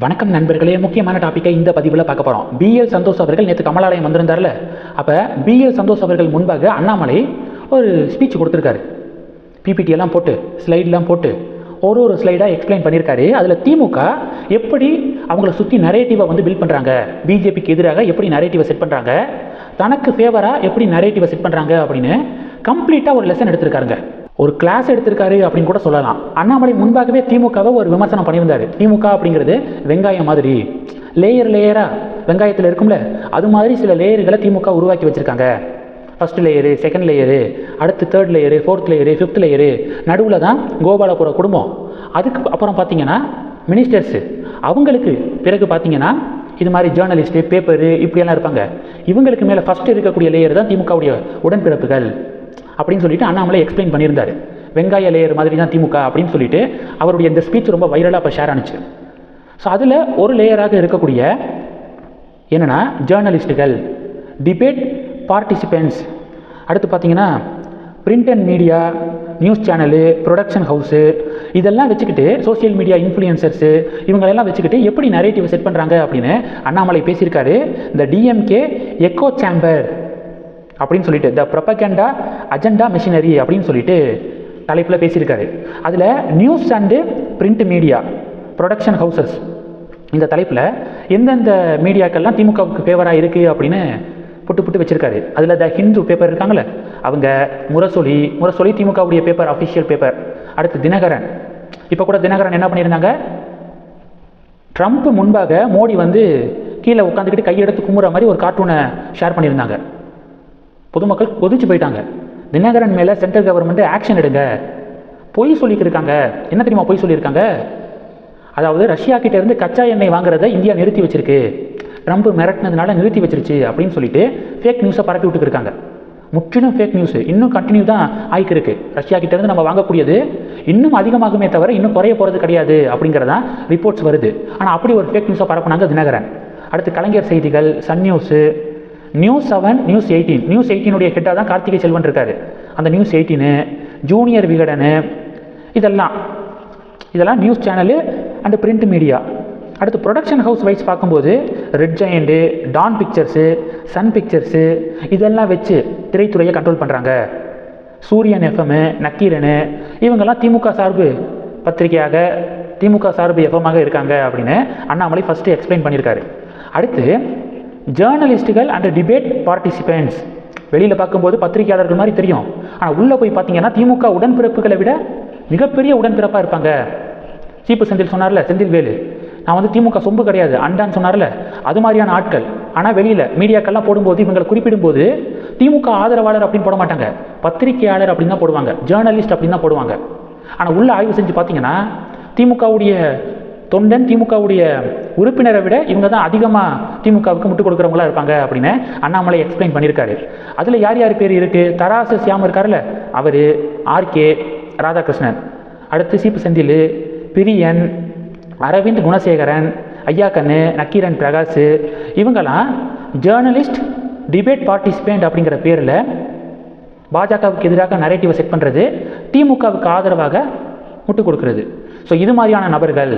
வணக்கம் நண்பர்களே. முக்கியமான டாப்பிக்கை இந்த பதிவில் பார்க்க போகிறோம் பிஎல் சந்தோஷ் அவர்கள் நேற்று கமலாலயம் வந்திருந்தார்ல. அப்போ பிஎல் சந்தோஷ் அவர்கள் முன்பாக அண்ணாமலை ஒரு ஸ்பீச் கொடுத்துருக்காரு. பிபிடி எல்லாம் போட்டு ஸ்லைட்லாம் போட்டு ஒரு ஒரு ஸ்லைடாக எக்ஸ்பிளைன் பண்ணியிருக்காரு அதில் திமுக எப்படி அவங்கள சுற்றி நரேட்டிவை வந்து பில்ட் பண்ணுறாங்க பிஜேபிக்கு எதிராக எப்படி நரேட்டிவை செட் பண்ணுறாங்க தனக்கு ஃபேவராக எப்படி நரேட்டிவை செட் பண்ணுறாங்க அப்படின்னு கம்ப்ளீட்டாக ஒரு லெசன் எடுத்திருக்காருங்க. ஒரு கிளாஸ் எடுத்திருக்காரு அப்படின்னு கூட சொல்லலாம். அண்ணாமலை முன்பாகவே திமுகவை ஒரு விமர்சனம் பண்ணியிருந்தார். திமுக அப்படிங்கிறது வெங்காயம் மாதிரி. லேயர் லேயராக வெங்காயத்தில் இருக்கும்ல. அது மாதிரி சில லேயர்களை திமுக உருவாக்கி வச்சுருக்காங்க. ஃபஸ்ட் லேயரு செகண்ட் லேயரு அடுத்து third layer fourth layer fifth layer நடுவில் தான் கோபாலபுர குடும்பம். அதுக்கு அப்புறம் பார்த்தீங்கன்னா மினிஸ்டர்ஸு அவங்களுக்கு பிறகு பார்த்தீங்கன்னா இது மாதிரி ஜேர்னலிஸ்ட்டு பேப்பரு இப்படியெல்லாம் இருப்பாங்க. இவங்களுக்கு மேலே ஃபஸ்ட்டு இருக்கக்கூடிய லேயர் தான் திமுகவுடைய உடன்பிறப்புகள். அப்படின்னு சொல்லிட்டு அண்ணாமலை எக்ஸ்பிளைன் பண்ணியிருந்தார். வெங்காய லேயர் மாதிரி தான் திமுக அப்படின்னு சொல்லிட்டு அவருடைய இந்த ஸ்பீச் ரொம்ப வைரலாக இப்போ ஷேர் ஆனுச்சு. ஸோ அதில் ஒரு லேயராக இருக்கக்கூடிய என்னென்னா ஜேர்னலிஸ்ட்டுகள் டிபேட் பார்ட்டிசிபெண்ட்ஸ் அடுத்து பார்த்தீங்கன்னா print and media news channel production house இதெல்லாம் வச்சுக்கிட்டு சோஷியல் மீடியா இன்ஃப்ளூயன்சர்ஸு இவங்களெல்லாம் வச்சுக்கிட்டு எப்படி நரேட்டிவ் செட் பண்ணுறாங்க அப்படின்னு அண்ணாமலை பேசியிருக்காரு. இந்த டிஎம்கே எக்கோ சேம்பர் அப்படின்னு சொல்லிட்டு த ப்ரொபகண்டா அஜெண்டா மிஷினரி அப்படின்னு சொல்லிட்டு தலைப்பில் பேசியிருக்காரு. அதில் news and print media production houses இந்த தலைப்பில் எந்தெந்த மீடியாக்கள்லாம் திமுகவுக்கு ஃபேவராக இருக்குது அப்படின்னு புட்டு புட்டு வச்சுருக்காரு. அதில் த ஹிந்து பேப்பர் இருக்காங்களே அவங்க முரசொலி முரசொலி திமுகவுடைய பேப்பர் அஃபிஷியல் பேப்பர் அடுத்து தினகரன். இப்போ கூட தினகரன் என்ன பண்ணியிருந்தாங்க? ட்ரம்ப் முன்பாக மோடி வந்து கீழே உட்காந்துக்கிட்டு கையெடுத்து கும்புற மாதிரி ஒரு கார்ட்டூனை ஷேர் பண்ணியிருந்தாங்க. பொதுமக்கள் கொதிச்சு போயிட்டாங்க. தினகரன் மேலே சென்ட்ரல் கவர்மெண்ட் ஆக்ஷன் எடுங்க. பொய் சொல்லிக்கிருக்காங்க. என்ன தெரியுமா பொய் சொல்லியிருக்காங்க அதாவது ரஷ்யா இருந்து கச்சா எண்ணெய் வாங்குறத இந்தியா நிறுத்தி வச்சிருக்கு. ட்ரம்ப் மிரட்டினதுனால நிறுத்தி வச்சிருச்சு அப்படின்னு சொல்லிட்டு ஃபேக் நியூஸை பரப்பி விட்டுருக்காங்க முற்றிலும் ஃபேக் நியூஸ் இன்னும் கண்டினியூ தான் ஆயிக்கு இருக்கு ரஷ்யா கிட்டேருந்து நம்ம வாங்கக்கூடியது இன்னும் அதிகமாகுமே தவிர இன்னும் குறைய போகிறது கிடையாது அப்படிங்கிறதான் ரிப்போர்ட்ஸ் வருது. ஆனால் அப்படி ஒரு ஃபேக் நியூஸை பரப்புனாங்க தினகரன். அடுத்து Kalaignar Seithigal Sun News News Seven News Eighteen News எயிட்டீனுடைய ஹெட்டாக தான் கார்த்திகை செல்வன் இருக்காரு. அந்த நியூஸ் எயிட்டீனு ஜூனியர் விகடனு இதெல்லாம். இதெல்லாம் news channel and print media அடுத்து ப்ரொடக்ஷன் ஹவுஸ் வைஸ் பார்க்கும்போது Red Giant Dawn Pictures Sun Pictures இதெல்லாம் வச்சு திரைத்துறையை கண்ட்ரோல் பண்ணுறாங்க சூரியன் எஃப்எம்மு நக்கீரனு இவங்கெல்லாம் திமுக சார்பு பத்திரிகையாக திமுக சார்பு எஃப்எம்மாக இருக்காங்க அப்படின்னு அண்ணாமலை ஃபஸ்ட்டு எக்ஸ்பிளைன் பண்ணியிருக்காரு. அடுத்து ஜேர்னலிஸ்ட்டுகள் அண்ட் டிபேட் பார்ட்டிசிபெண்ட்ஸ் வெளியில் பார்க்கும்போது பத்திரிகையாளர்கள் மாதிரி தெரியும். ஆனால் உள்ளே போய் பார்த்தீங்கன்னா திமுக உடன்பிறப்புகளை விட மிகப்பெரிய உடன்பிறப்பாக இருப்பாங்க. சீப்பு செந்தில் சொன்னார்ல செந்தில் வேலு. நான் வந்து திமுக சொம்பு கிடையாது அண்டான்னு சொன்னார்ல. அது மாதிரியான ஆட்கள். ஆனால் வெளியில் மீடியாக்கள்லாம் போடும்போது இவங்களை குறிப்பிடும்போது திமுக ஆதரவாளர் அப்படின்னு போட மாட்டாங்க. பத்திரிகையாளர் அப்படின்னு தான் போடுவாங்க. ஜேர்னலிஸ்ட் அப்படின்னு தான் போடுவாங்க. ஆனால் உள்ள ஆய்வு செஞ்சு பார்த்தீங்கன்னா திமுகவுடைய தொண்டன் திமுகவுடைய உறுப்பினரை விட இவங்க தான் அதிகமாக திமுகவுக்கு முட்டு கொடுக்குறவங்களா இருப்பாங்க அப்படின்னு அண்ணாமலை எக்ஸ்பிளைன் பண்ணியிருக்காரு. அதில் யார் யார் பேர் இருக்குது தராசு சியாம் இருக்கார்ல அவர் ஆர்கே ராதாகிருஷ்ணன். அடுத்து சீப்பு செந்தில் பிரியன் அரவிந்த் குணசேகரன் ஐயா கண்ணு நக்கீரன் பிரகாஷ் இவங்கெல்லாம் ஜேர்னலிஸ்ட் டிபேட் பார்ட்டிசிபேண்ட் அப்படிங்கிற பேரில் பாஜகவுக்கு எதிராக நரேட்டிவை செட் பண்ணுறது திமுகவுக்கு ஆதரவாக முட்டுக் கொடுக்கறது. ஸோ இது மாதிரியான நபர்கள்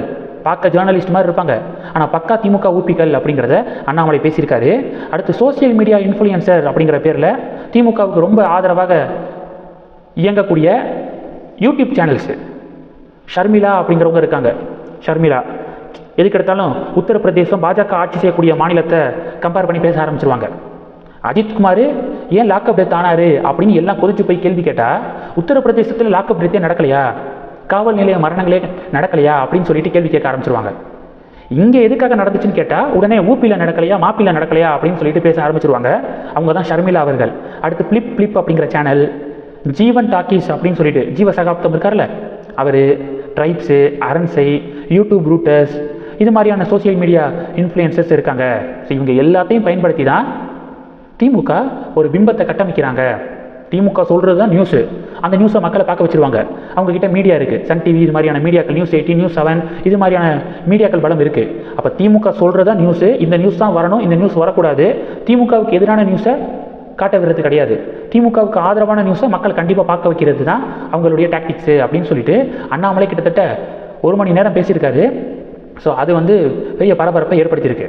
பார்க்க ஜேர்னலிஸ்ட் மாதிரி இருப்பாங்க. ஆனால் பக்கா திமுக ஊப்பிகள் அப்படிங்கிறத அண்ணாமலை பேசியிருக்காரு. அடுத்து சோசியல் மீடியா இன்ஃப்ளூயன்சர் அப்படிங்கிற பேரில் திமுகவுக்கு ரொம்ப ஆதரவாக இயங்கக்கூடிய யூடியூப் சேனல்ஸு ஷர்மிளா அப்படிங்கிறவங்க இருக்காங்க. ஷர்மிளா எதுக்கு எடுத்தாலும் உத்தரப்பிரதேசம் பாஜக ஆட்சி செய்யக்கூடிய மாநிலத்தை கம்பேர் பண்ணி பேச ஆரம்பிச்சிருவாங்க. அஜித்குமார் ஏன் லாக்அப் டெத் ஆனாரு? அப்படின்னு எல்லாம் கொதிச்சு போய் கேள்வி கேட்டால் உத்தரப்பிரதேசத்தில் லாக்அப் டெத்தே நடக்கலையா? காவல் நிலைய மரணங்களே நடக்கலையா அப்படின்னு சொல்லிட்டு கேள்வி கேட்க ஆரம்பிச்சிருவாங்க. இங்கே எதுக்காக நடந்துச்சுன்னு கேட்டால் உடனே ஊப்பியில் நடக்கலையா மாப்பியில் நடக்கலையா அப்படின்னு சொல்லிட்டு பேச ஆரம்பிச்சிருவாங்க. அவங்க தான் ஷர்மிளா அவர்கள். அடுத்து பிளிப் பிளிப் அப்படிங்கிற சேனல் ஜீவன் டாக்கீஸ் அப்படின்னு சொல்லிட்டு ஜீவ சகாப்தம் இருக்கார்ல அவர் ட்ரைப்ஸு அரண்சை யூடியூப் ரூட்டர்ஸ் இது மாதிரியான சோசியல் மீடியா இன்ஃப்ளூயன்சஸ் இருக்காங்க. ஸோ இவங்க எல்லாத்தையும் பயன்படுத்தி தான் திமுக ஒரு பிம்பத்தை கட்டமைக்கிறாங்க. திமுக சொல்கிறது தான் நியூஸு அந்த நியூஸை மக்களை பார்க்க வச்சுருவாங்க. அவங்கக்கிட்ட மீடியா இருக்குது சன் டிவி இது மாதிரியான மீடியாக்கள் நியூஸ் எயிட்டி நியூஸ் செவன் இது மாதிரியான மீடியாக்கள் பலம் இருக்குது அப்போ திமுக சொல்கிறது தான் நியூஸு இந்த நியூஸ் தான் வரணும். இந்த நியூஸ் வரக்கூடாது. திமுகவுக்கு எதிரான நியூஸை காட்ட விடுறது கிடையாது. திமுகவுக்கு ஆதரவான நியூஸை மக்கள் கண்டிப்பாக பார்க்க வைக்கிறது தான் அவங்களுடைய டாக்டிக்ஸு அப்படின்னு சொல்லிட்டு அண்ணாமலை கிட்டத்தட்ட ஒரு மணி நேரம் பேசியிருக்காரு. ஸோ அது வந்து பெரிய பரபரப்பை ஏற்படுத்தியிருக்கு.